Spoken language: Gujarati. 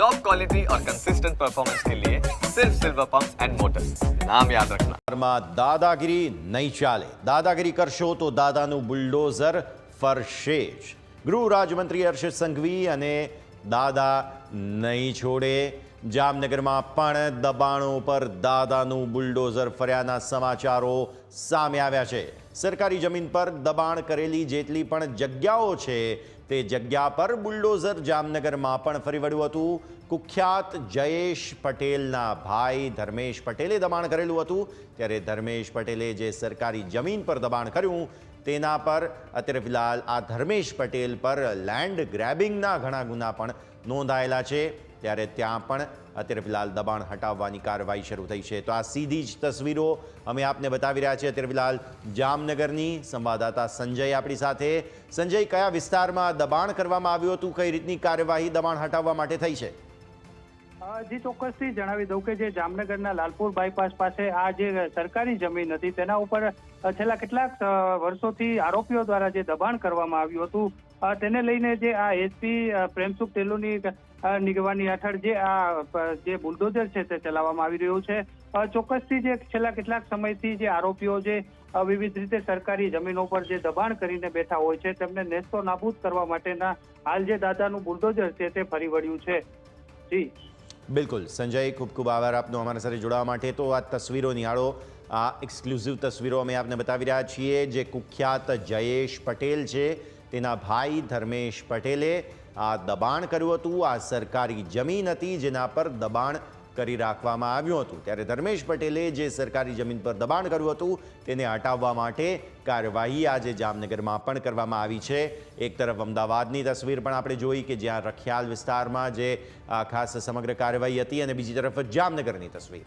टॉप क्वालिटी और कंसिस्टेंट परफॉर्मेंस के लिए सिर्फ सिल्वर पंप एंड मोटर्स नाम याद रखना માં દાદાગીરી નહીં ચાલે દાદાગીરી કરશો તો દાદાનું બુલડોઝર ફરશે જ ગૃહ રાજમંત્રી હર્ષ સંઘવી અને દાદા નહીં છોડે. જામનગરમાં પણ દબાણો પર દાદાનું બુલડોઝર ફર્યાના સમાચારો સામે આવ્યા છે. સરકારી જમીન પર દબાણ કરેલી જેટલી પણ જગ્યાઓ છે, તે જગ્યા પર બુલડોઝર જામનગરમાં પણ ફરી વળ્યું હતું. કુખ્યાત જયેશ પટેલના ભાઈ ધર્મેશ પટેલે દબાણ કરેલું હતું. ત્યારે ધર્મેશ પટેલે જે સરકારી જમીન પર દબાણ કર્યું, તેના પર અત્યારે ફિલહાલ આ ધર્મેશ પટેલ પર લેન્ડ ગ્રેબિંગના ઘણા ગુના પણ નોંધાયેલા છે. ત્યારે ત્યાં પણ અત્યારે ફિલહાલ દબાણ હટાવવાની કાર્યવાહી શરૂ થઈ છે. તો આ સીધી જ તસવીરો અમે આપને બતાવી રહ્યા છીએ. અત્યારે ફિલહાલ જામનગરની સંવાદદાતા સંજય આપણી સાથે. સંજય, કયા વિસ્તારમાં દબાણ કરવામાં આવ્યું હતું? કઈ રીતની કાર્યવાહી દબાણ હટાવવા માટે થઈ છે? જી ચોક્કસથી જણાવી દઉં કે જે જામનગરના લાલપુર બાયપાસ પાસે આ જે સરકારી જમીન હતી, તેના ઉપર છેલ્લા કેટલાક વર્ષોથી આરોપીઓ દ્વારા જે દબાણ કરવામાં આવ્યું હતું તેને લઈને જે આ એસપી પ્રેમસુખ ટેલુની નિગવાની હેઠળ જે આ જે બુલડોઝર છે તે ચલાવવામાં આવી રહ્યું છે. ચોક્કસથી જે છેલ્લા કેટલાક સમયથી જે આરોપીઓ જે વિવિધ રીતે સરકારી જમીનો પર જે દબાણ કરીને બેઠા હોય છે, તેમને નેસ્તો નાબૂદ કરવા માટેના હાલ જે દાદાનું બુલડોઝર છે તે ફરી વળ્યું છે. જી. બિલકુલ. સંજય ખૂબ ખૂબ આભાર આપનો અમારા સાથે જોડાવા માટે. તો આ તસવીરો નિહાળો. આ એક્સક્લુઝિવ તસવીરો અમે આપને બતાવી રહ્યા છીએ. જે કુખ્યાત જયેશ પટેલ છે. તેના ભાઈ ધર્મેશ પટેલે આ દબાણ કર્યું હતું. આ સરકારી જમીન હતી જેના પર દબાણ કરી રાખવામાં આવ્યું હતું. ત્યારે ધર્મેશ પટેલે જે સરકારી જમીન પર દબાણ કર્યું હતું, તેને હટાવવા માટે કાર્યવાહી આજે જામનગરમાં પણ કરવામાં આવી છે. એક તરફ અમદાવાદની તસવીર પણ આપણે જોઈ કે જ્યાં રખિયાલ વિસ્તારમાં જે ખાસ સમગ્ર કાર્યવાહી હતી અને બીજી તરફ જામનગરની તસવીર.